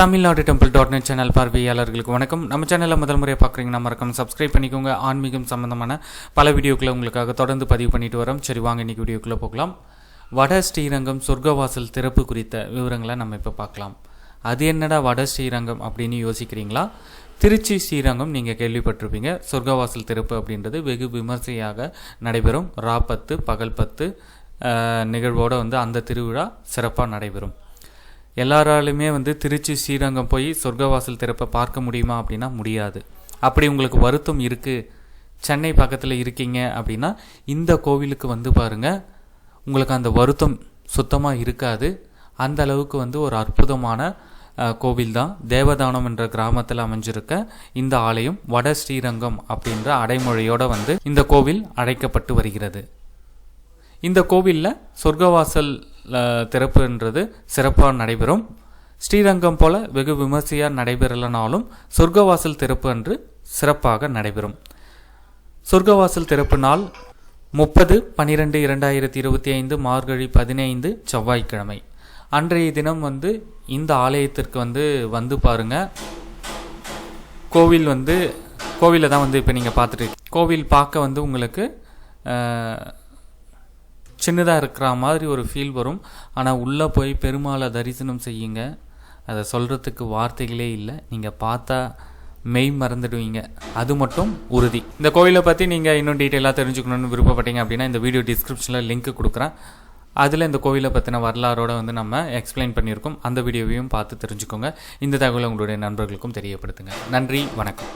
Tamil Nadu temple dot net channel பார்வையாளர்களுக்கு வணக்கம். நம்ம சேனலில் முதல் முறையாக பார்க்குறீங்கன்னா மறக்காம சப்ஸ்கிரைப் பண்ணிக்கோங்க. ஆன்மீகம் சம்மந்தமான பல வீடியோக்களை உங்களுக்காக தொடர்ந்து பதிவு பண்ணிட்டு வரோம். சரி வாங்க இன்னைக்கு வீடியோக்குள்ளே போகலாம். வட ஸ்ரீரங்கம் சொர்க்கவாசல் திறப்பு குறித்த விவரங்களை நம்ம இப்போ பார்க்கலாம் அது என்னடா வட ஸ்ரீரங்கம் அப்படின்னு யோசிக்கிறீங்களா? திருச்சி ஸ்ரீரங்கம் நீங்கள் கேள்விப்பட்டிருப்பீங்க. சொர்க்கவாசல் திறப்பு அப்படின்றது வெகு விமர்சையாக நடைபெறும். ரா பத்து பகல் பத்து நிகழ்வோடு வந்து அந்த திருவிழா சிறப்பாக நடைபெறும். எல்லாராலுமே வந்து திருச்சி ஸ்ரீரங்கம் போய் சொர்க்கவாசல் திறப்பை பார்க்க முடியுமா அப்படின்னா முடியாது. அப்படி உங்களுக்கு வருத்தம் இருக்குது சென்னை பக்கத்தில் இருக்கீங்க அப்படின்னா இந்த கோவிலுக்கு வந்து பாருங்க உங்களுக்கு அந்த வருத்தம் சுத்தமாக இருக்காது. அந்த அளவுக்கு வந்து ஒரு அற்புதமான கோவில் தான். தேவதானம் என்ற கிராமத்தில் அமைஞ்சிருக்க இந்த ஆலயம் வட ஸ்ரீரங்கம் அப்படின்ற அடைமொழியோடு வந்து இந்த கோவில் அழைக்கப்பட்டு வருகிறது. இந்த கோவிலில் சொர்க்கவாசல் திறப்புன்றது சிறப்பாக நடைபெறும். ஸ்ரீரங்கம் போல வெகு விமர்சையாக நடைபெறலனாலும் சொர்க்கவாசல் திறப்பு அன்று சிறப்பாக நடைபெறும். சொர்க்கவாசல் திறப்பு நாள் முப்பது பன்னிரெண்டு இரண்டாயிரத்தி இருபத்தி ஐந்து மார்கழி பதினைந்து செவ்வாய்க்கிழமை. அன்றைய தினம் வந்து இந்த ஆலயத்திற்கு வந்து வந்து பாருங்கள் கோவில் வந்து கோவிலை தான் வந்து இப்போ நீங்கள் பார்த்துட்டு கோவில் பார்க்க வந்து உங்களுக்கு சின்னதாக இருக்கிற மாதிரி ஒரு ஃபீல் வரும். ஆனால் உள்ளே போய் பெருமாளை தரிசனம் செய்யுங்க. அதை சொல்கிறதுக்கு வார்த்தைகளே இல்லை. நீங்கள் பார்த்தா மெய் மறந்துடுவீங்க. அது மட்டும் உறுதி. இந்த கோவிலை பற்றி நீங்கள் இன்னும் டீட்டெயிலாக தெரிஞ்சுக்கணும்னு விருப்பப்பட்டீங்க அப்படின்னா இந்த வீடியோ டிஸ்கிரிப்ஷனில் லிங்க் கொடுக்குறேன். அதில் இந்த கோவிலை பற்றின வரலாறோட வந்து நம்ம எக்ஸ்பிளைன் பண்ணியிருக்கோம். அந்த வீடியோவையும் பார்த்து தெரிஞ்சுக்கோங்க. இந்த தகவலை உங்களுடைய நண்பர்களுக்கும் தெரியப்படுத்துங்க. நன்றி வணக்கம்.